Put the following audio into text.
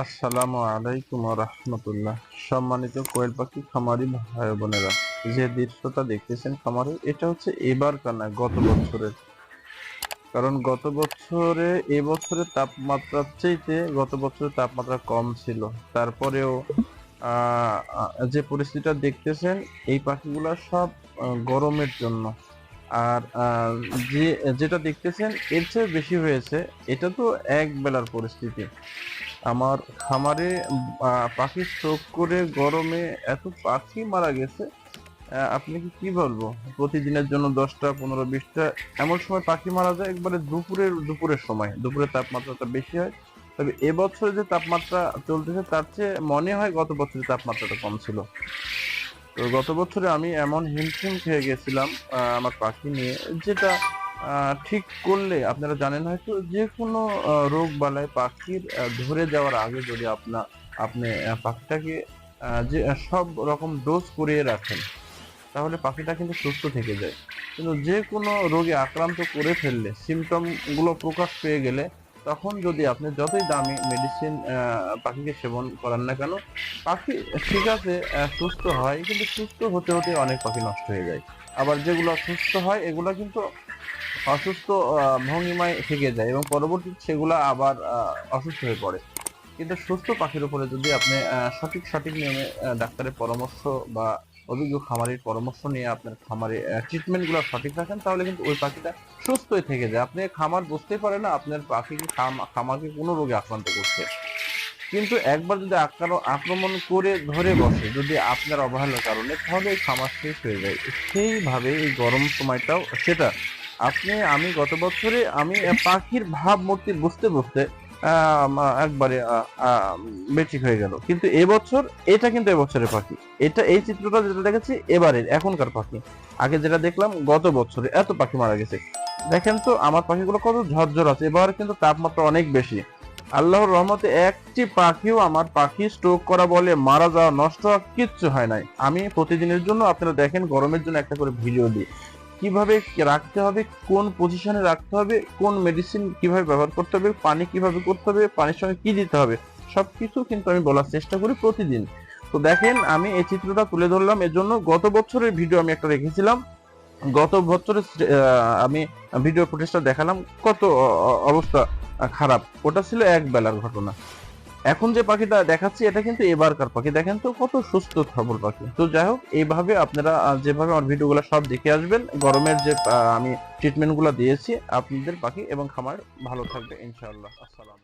আসসালামু আলাইকুম রহমতুল্লাহ। সম্মানিত কোয়েল পাখি খামারি ভাই বোনেরা, যে দৃশ্যটা দেখতেছেন খামারে, এটা হচ্ছে এবার কানা গত বছরের। কারণ গত বছরে এবছরের তাপমাত্রার চাইতে গত বছরের তাপমাত্রা কম ছিল। তারপরেও যে পরিস্থিতিটা দেখতেছেন, এই পাখিগুলা সব গরমের জন্য। আর যে, যেটা দেখতেছেন, এর চেয়ে বেশি হয়েছে, এটা তো এক বেলার পরিস্থিতি। আমার খামারে পাখি স্ট্রোক করে গরমে এত পাখি মারা গেছে আপনি কি বলব? প্রতিদিনের জন্য দশটা, পনেরো, বিশটা, এমন সময় পাখি মারা যায়, একবারে দুপুরের দুপুরের সময়। দুপুরের তাপমাত্রাটা বেশি হয়। তবে এবছরে যে তাপমাত্রা চলতেছে, তার চেয়ে মনে হয় গত বছরের তাপমাত্রাটা কম ছিল। তো গত বছরে আমি এমন হিমশিম খেয়ে গেছিলাম আমার পাখি নিয়ে, যেটা ঠিক করলে আপনারা জানেন হয়তো যে কোনো রোগ বালায় পাখির ধরে যাওয়ার আগে যদি আপনার আপনি পাখিটাকে যে সব রকম ডোজ করিয়ে রাখেন, তাহলে পাখিটা কিন্তু সুস্থ থেকে যায়। কিন্তু যে কোনো রোগে আক্রান্ত করে ফেললে সিমটমগুলো প্রকাশ পেয়ে গেলে, তখন যদি আপনি যতই দামি মেডিসিন পাখিকে সেবন করান না কেন, পাখি ঠিক আছে সুস্থ হয়, কিন্তু সুস্থ হতে হতে অনেক পাখি নষ্ট হয়ে যায়। আবার যেগুলো সুস্থ হয়, এগুলো কিন্তু অসুস্থ ভঙ্গিমায় থেকে যায় এবং পরবর্তীতে সেগুলো আবার অসুস্থ হয়ে পড়ে। কিন্তু সুস্থ পাখির উপরে যদি আপনি সঠিক সঠিক নিয়মে ডাক্তারের পরামর্শ বা অভিজ্ঞ খামারের পরামর্শ নিয়ে আপনার খামারে ট্রিটমেন্টগুলো সঠিক রাখেন, তাহলে কিন্তু ওই পাখিটা সুস্থই থেকে যায়। আপনি খামার বুঝতেই পারে না আপনার পাখিকে খাম- খামারকে কোনো রোগে আক্রান্ত করছে। কিন্তু একবার যদি আক্রাম- আক্রমণ করে ধরে বসে যদি আপনার অবহেলার কারণে, তাহলে খামার শেষ হয়ে যায়। সেইভাবে এই গরম সময়টাও সেটা আপনি আমি গত বছরে আমি পাখির ভাবমূর্তি বুঝতে বুঝতে আহ, একবারে বেঠিক হয়ে গেল। কিন্তু এবছর এটা কিন্তু এবছরের পাখি। এটা এই চিত্রটা যেটা দেখেছি এবারের এখনকার পাখি। আগে যেটা দেখলাম গত বছরে এত পাখি মারা গেছে। দেখেন তো আমার পাখিগুলো কত ঝরঝর আছে। এবার কিন্তু তাপমাত্রা অনেক বেশি। আল্লাহর রহমতে একটি পাখিও আমার পাখি স্ট্রোক করা বলে মারা যাওয়া নষ্ট হওয়া কিচ্ছু হয় নাই। আমি প্রতিদিনের জন্য আপনারা দেখেন গরমের জন্য একটা করে ভিডিও দিই। কীভাবে রাখতে হবে, কোন পজিশনে রাখতে হবে, কোন মেডিসিন কীভাবে ব্যবহার করতে হবে, পানি কীভাবে করতে হবে, পানির সঙ্গে কি দিতে হবে সব কিছু কিন্তু আমি বলার চেষ্টা করি প্রতিদিন। তো দেখেন, আমি এই চিত্রটা তুলে ধরলাম। এর জন্য গত বছরের ভিডিও আমি একটা রেখেছিলাম গত বছরের আমি ভিডিও ফুটেজটা দেখালাম। কত অবস্থা খারাপ। ওটা ছিল এক বেলার ঘটনা। এখন যে পাখিটা দেখাচ্ছি, এটা কিন্তু এবারকার পাখি। দেখেন তো কত সুস্থ সবল পাখি। তো যাই হোক, এইভাবে আপনারা যেভাবে আমার ভিডিওগুলো সব দেখে আসবেন, গরমের যে আমি ট্রিটমেন্টগুলো দিয়েছি, আপনাদের পাখি এবং খামার ভালো থাকবে, ইনশাআল্লাহ। আসসালাম